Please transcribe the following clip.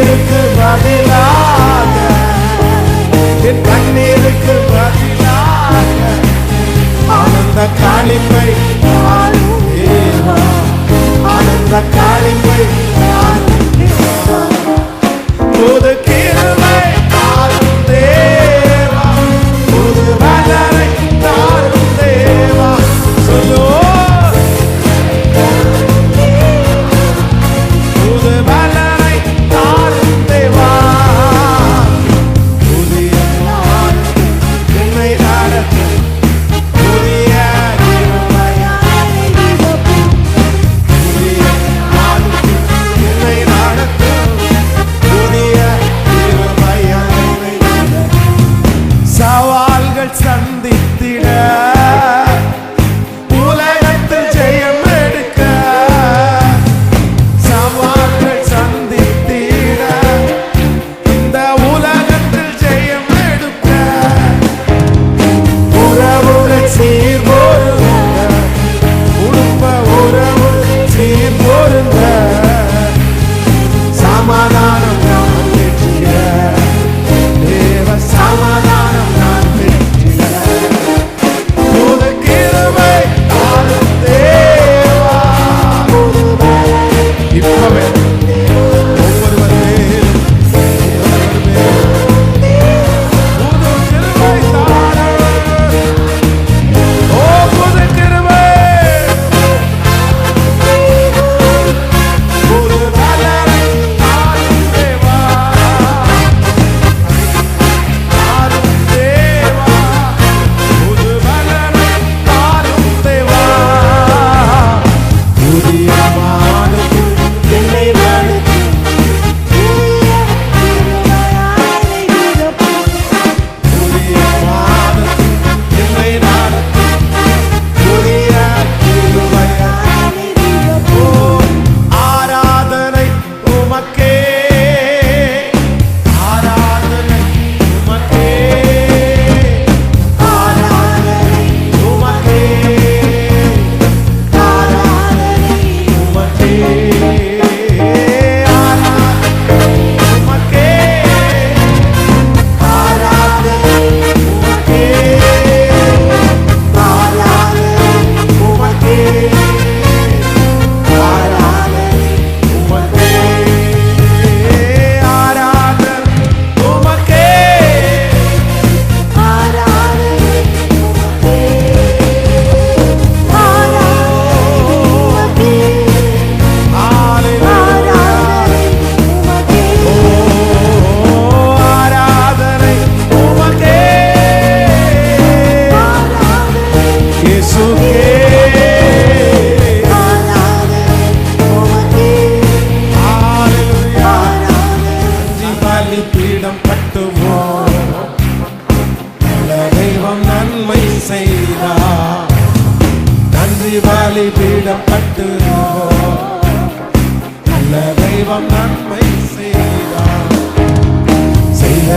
கண்ணீருக்கு பதிலாக என் கண்ணீருக்கு பதிலாக ஆனந்த காணிப்பை ஆனந்த காணிப்பை kalp sendi பலிபீடப்பட்டிருவோம் நல்ல தெய்வம் நன்மை செய்தார். செய்த